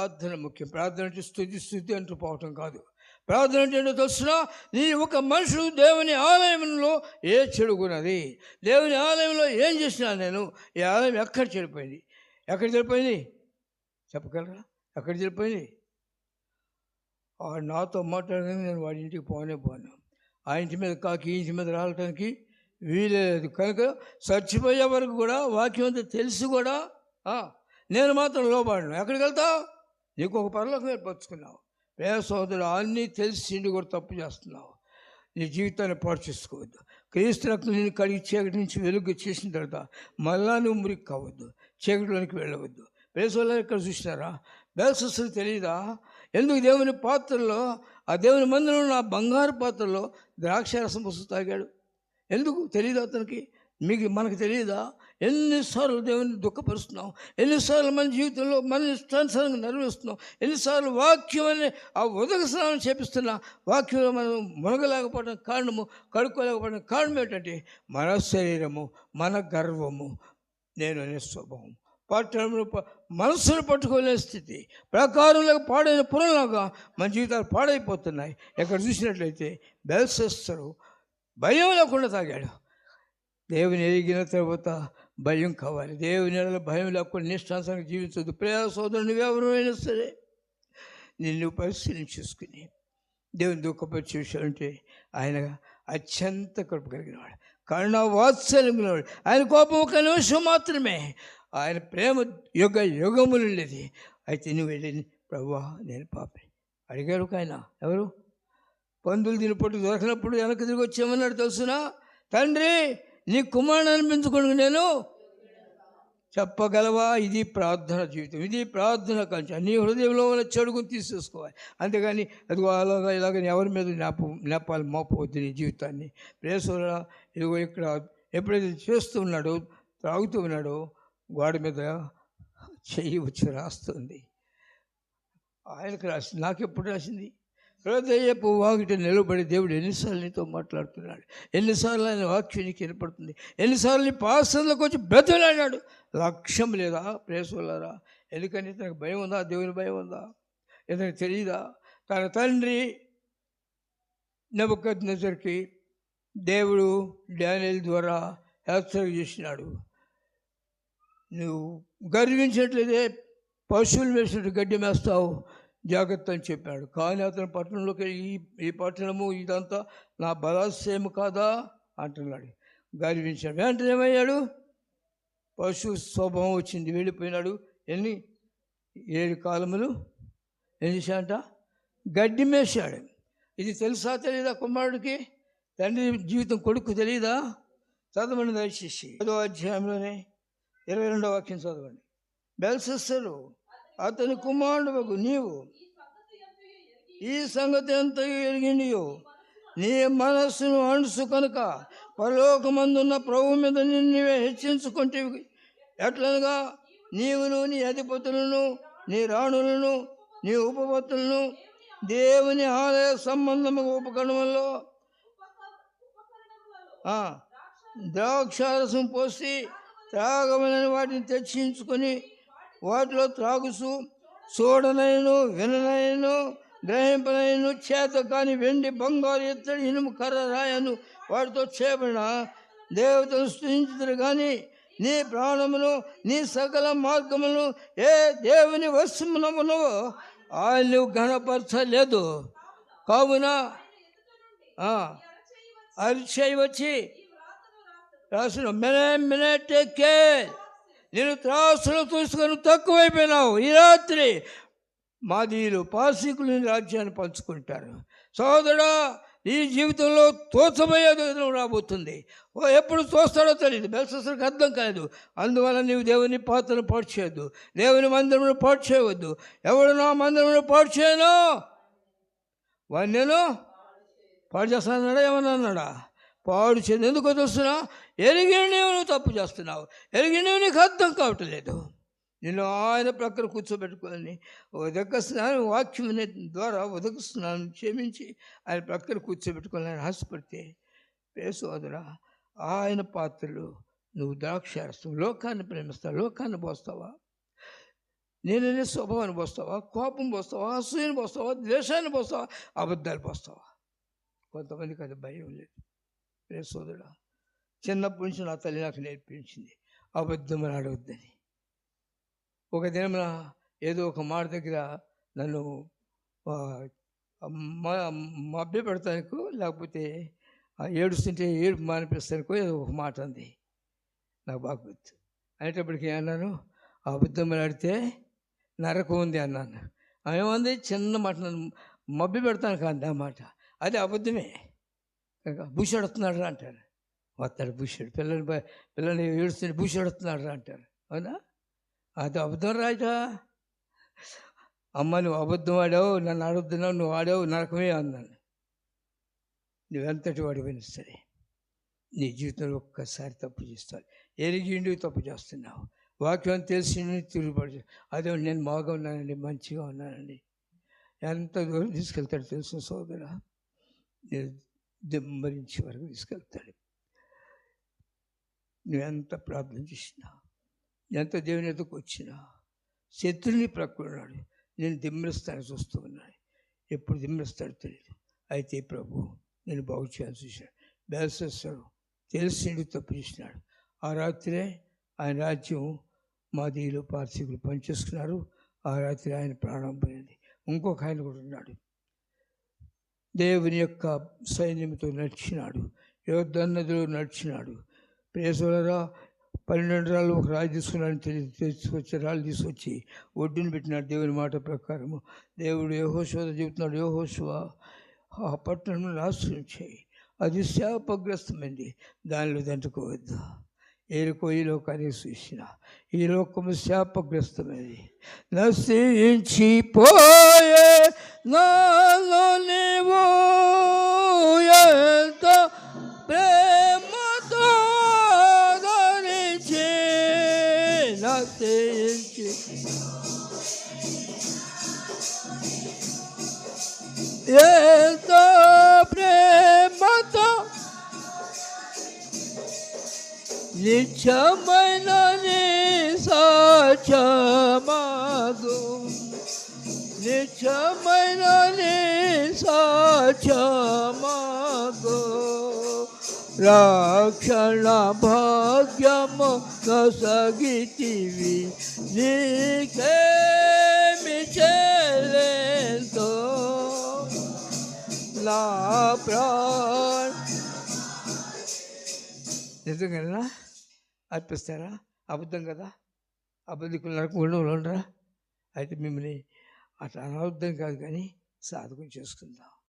ప్రార్థన ముఖ్యం. ప్రార్థన అంటే స్థుతి స్థుతి అంటూ పోవటం కాదు. ప్రార్థన అంటే ఏంటో తెలుసునా? నీ ఒక మనుషుడు దేవుని ఆలయంలో ఏ చెడుకున్నది దేవుని ఆలయంలో ఏం చేసినా నేను ఈ ఆలయం ఎక్కడ చెడిపోయింది? ఎక్కడ చెడిపోయింది? చెప్పగలరా? ఎక్కడ చెడిపోయింది? వాడు నాతో మాట్లాడడానికి నేను వాడి ఇంటికి పోనే పోను. ఆ ఇంటి మీద కాకి ఈ ఇంటి మీద రావటానికి వీలేదు. కనుక చచ్చిపోయే వరకు కూడా వాక్యం అంతా తెలిసి కూడా నేను మాత్రం లోబడను. ఎక్కడికి వెళ్తావు? నీకు ఒక పరలోకం ఏర్పరచుకున్నావు. ప్రేమ సోదరుడు అన్నీ తెలిసి కూడా తప్పు చేస్తున్నావు. నీ జీవితాన్ని పాడు చేసుకోవద్దు. క్రీస్తు రక్తం నేను కడిగి చీకటి నుంచి వెలుగు చేసిన తర్వాత మళ్ళా నువ్వు మురికి కావద్దు. చీకటిలోనికి వెళ్ళవద్దు. ప్రేసోళ్ళు ఇక్కడ చూసినారా? బేసస్సులు తెలియదా? ఎందుకు దేవుని పాత్రలో ఆ దేవుని మందిలో నా బంగారు పాత్రలో ద్రాక్షారసం పుస్తకం తాగాడు? ఎందుకు? తెలియదు అతనికి? మీకు మనకు తెలియదా ఎన్నిసార్లు దేవుని దుఃఖపరుస్తున్నాం ఎన్నిసార్లు మన జీవితంలో మన ఇష్టానుసారంగా నెరవేరుస్తున్నాం ఎన్నిసార్లు వాక్యం అనే ఆ ఉదక స్నానం చేపిస్తున్న? వాక్యంలో మనం మునగలేకపోవడం కారణము కడుక్కోలేకపోవడం కారణం ఏంటంటే మన శరీరము మన గర్వము నేను అనే స్వభావం. పట్టణంలో మనస్సును పట్టుకోలేని స్థితి. ప్రకారంలో పాడైన పురంలాగా మన జీవితాలు పాడైపోతున్నాయి. ఎక్కడ చూసినట్లయితే బెల్సెస్తరు భయం లేకుండా తాగాడు. దేవుని ఎరిగిన తర్వాత భయం కావాలి. దేవుని నెలలో భయం లేకుండా నిష్ఠాంతంగా జీవించదు ప్రేమ సోదరుని ఎవరైనా సరే నిన్ను పరిశీలన చేసుకుని దేవుని దుఃఖపరిచే విషయాలు అంటే ఆయన అత్యంత కృప కలిగినవాడు. కరుణ వాత్సల్యం కలిగినవాడు. ఆయన కోపం ఒక నిమిషం మాత్రమే. ఆయన ప్రేమ యుగ యుగములు ఉండేది అయితే నువ్వు వెళ్ళి ప్రభా నేను పాపి. అడిగారు ఒక ఆయన. ఎవరు? పందులు తినపట్టు దొరకనప్పుడు వెనక్కి తిరిగి వచ్చేమన్నాడు తెలుసునా? తండ్రి నీ కుమారుని అనిపించుకుని నేను చెప్పగలవా? ఇది ప్రార్థన జీవితం. ఇది ప్రార్థన కంచ. నీ హృదయంలో ఉన్న చెడుగుని తీసేసుకోవాలి. అంతేగాని అదిగో అలాగా ఇలాగ ఎవరి మీద జ్ఞాప జ్ఞాపాలు మోపవద్దు నీ జీవితాన్ని. ప్రేసోరా ఇదిగో ఇక్కడ ఎప్పుడైతే చేస్తూ ఉన్నాడో త్రాగుతూ ఉన్నాడో గోడ మీద చెయ్యి వచ్చి రాస్తుంది. ఆయనకు రాసింది. నాకు ఎప్పుడు రాసింది? హృదయపు వాకిట నిలబడి దేవుడు ఎన్నిసార్లు నీతో మాట్లాడుతున్నాడు? ఎన్నిసార్లు ఆయన వాక్యం నీకు వినపడుతుంది? ఎన్నిసార్లు నీ పాసంలోకి వచ్చి బ్రతులాడాడు లక్ష్యం లేదా? ప్రేసులారా ఎందుకని ఇతనికి భయం ఉందా? దేవుని భయం ఉందా? ఇతనికి తెలియదా తన తండ్రి నబుకద్నజర్కి దేవుడు డానియల్ ద్వారా హెచ్చరిక చేసినాడు. నువ్వు గర్వించినట్లయితే పశువులు వేసినట్టు గడ్డి మేస్తావు. జాగ్రత్త అని చెప్పాడు. కానీ అతను పట్టణంలోకి ఈ ఈ పట్టణము ఇదంతా నా బలాశయం కాదా? అంటున్నాడు. గర్వించాడు. వెంటనే ఏమయ్యాడు? పశు స్వభావం వచ్చింది. వెళ్ళిపోయినాడు. ఎన్ని? ఏడు కాలములు? ఏం చేశాడంట గడ్డి మేసాడు ఇది తెలుసా తెలియదా కుమారుడికి? తండ్రి జీవితం కొడుకు తెలియదా చదవండి దయచేసి. పదో అధ్యాయంలోనే ఇరవై రెండో వాక్యం చదవండి. బెల్సెస్సరు అతని కుమారుడు నీవు. ఈ సంగతి ఎంత ఎరిగిండియో నీ మనస్సును అణుసు కనుక పరలోకమందున్న ప్రభు మీద నిన్నువే హెచ్చించుకుంటే ఎట్లనగా నీవును నీ అధిపతులను నీ రాణులను నీ ఉపపత్తులను దేవుని ఆలయ సంబంధము ఉపకరణంలో ద్రాక్షారసం పోసి త్రాగమని వాటిని తెచ్చించుకొని వాటిలో త్రాగుసు చూడనైను విననైను గ్రహింపనైను చేత కాని వెండి బంగారు ఎత్తడి ఇనుము కర్ర రాయను వాటితో చేయబడిన దేవతను స్థుతించుతారు కానీ నీ ప్రాణమును నీ సకల మార్గమును ఏ దేవుని వస్తువునమునవో ఆయన నువ్వు గణపరచలేదు కావున ఆ, అరిచేయి వచ్చి రాసిన మెనే కేర్. నేను త్రాసులు చూసుకొని తక్కువైపోయినావు. ఈ రాత్రి మాదీలు పార్సికులు రాజ్యాన్ని పంచుకుంటారు. సోదరా ఈ జీవితంలో తోచబోయేది రాబోతుంది. ఓ ఎప్పుడు తోస్తాడో తెలియదు బెల్సస్కి అర్థం కాదు అందువల్ల నీవు దేవుని పాత్రను పాటు చేయొద్దు. దేవుని మందిరమును పాటు చేయవద్దు. ఎవడు నా మందిరంలో పాటు చేయను? వాడిని నేను? పాడు చేస్తానన్నాడా? ఏమన్నా అన్నాడా పాడు చెంది ఎందుకో తెలుస్తున్నా ఎరిగిన నువ్వు తప్పు చేస్తున్నావు. ఎరిగినవి నీకు అర్థం కావట్లేదు నేను ఆయన ప్రక్కన కూర్చోబెట్టుకొని ఉదక స్నానం వాక్యం ద్వారా ఉదక స్నానం క్షమించి ఆయన ప్రక్కన కూర్చోబెట్టుకొని ఆయన ఆశపడితే పేసోదరా ఆయన పాత్రలు నువ్వు ద్రాక్షారసం లోకాన్ని ప్రేమిస్తావు లోకాన్ని పోస్తావా? నేననే స్వభావాన్ని పోస్తావా? కోపం పోస్తావా? అసూయని పోస్తావా? ద్వేషాన్ని పోస్తావా? అబద్ధాలు పోస్తావా? కొంతమందికి అది భయం లేదు. రే సోదరుడు చిన్నప్పటి నుంచి నా తల్లి నాకు నేర్పించింది. అబద్ధములు అడగద్దని. ఒక దినమున ఏదో ఒక మాట దగ్గర నన్ను ఆ, మభ్య పెడతానికో లేకపోతే ఏడుస్తుంటే ఏడుపు మానిపిస్తానికో ఏదో ఒక మాట అంది. నాకు బాగా గుర్తు. అనేటప్పటికి అన్నాను అబద్ధములు ఆడితే నరకం ఉంది అన్నాను. ఏమంది? చిన్న మాట నన్ను మభ్య పెడతాను కాదు ఆ మాట. అది అబద్ధమే. కనుక భూషడుతున్నాడు రా అంటారు వస్తాడు భూషుడు పిల్లల్ని బ- పిల్లల్ని ఏడుస్తుంటే భూషడుతున్నాడు రా అంటారు అవునా? అది అబద్ధం రాజా అమ్మ నువ్వు అబద్ధం ఆడావు నన్ను అడుగుతున్నావు నువ్వు ఆడావు నరకమే అన్నాను. నువ్వెంతటి వాడి సరే నీ జీవితంలో ఒక్కసారి తప్పు చేస్తావు ఎరిగిండి తప్పు చేస్తున్నావు. వాక్యం తెలిసి తిరుగుబడి అదే నేను బాగా ఉన్నానండి మంచిగా ఉన్నానండి. ఎంత దూరం తీసుకెళ్తాడు తెలుసు సోదరా? నేను దిమ్మరించి వరకు తీసుకెళ్తాడు. నువ్వెంత ప్రార్థన చేసినా ఎంత దేవుని ఎదుకు వచ్చినా శత్రుని ప్రక్కున్నాడు నేను దిమ్మరిస్తాను చూస్తూ ఉన్నాను ఎప్పుడు దిమ్మరిస్తాడు తెలియదు అయితే ప్రభు నేను బాగు చేయాల్సి చూశాడు. బేసేస్తాడు తెలిసిండు తప్పు చేసినాడు ఆ రాత్రే ఆయన రాజ్యం మాదీలు పార్శికులు పనిచేసుకున్నారు. ఆ రాత్రి ఆయన ప్రాణం పోయింది. ఇంకొక ఆయన కూడా ఉన్నాడు. దేవుని యొక్క సైన్యంతో నడిచినాడు. యోధన్నదిలో నడిచినాడు. ప్రేసులరా పన్నెండు రాళ్ళు ఒక రాజు తీసుకున్నాడని తెలిసి తీసుకొచ్చి రాళ్ళు తీసుకొచ్చి ఒడ్డును పెట్టినాడు దేవుని మాట ప్రకారము. దేవుడు యహోశివ చెబుతున్నాడు యహోశివ ఆ పట్టణం నాశనం చేయి. అది శాపగ్రస్తమైంది. దానిలో దంటుకోవద్దు ఏరుకో ఈ లోకాన్ని చూసిన ఈ లోకము శాపగ్రస్తమైంది నశించిపోయే నాలో Lichamane sa chamado Lichamane sa chamado Rakshana bhagyam kasagitivi Likhe michele to La pran Itu kan lah అర్పిస్తారా? అబద్ధం కదా? అబద్ధికులు నరకుండా ఉండరా అయితే మిమ్మల్ని అట్లా అనవద్దం కాదు కానీ సాధకం చేసుకుందాం.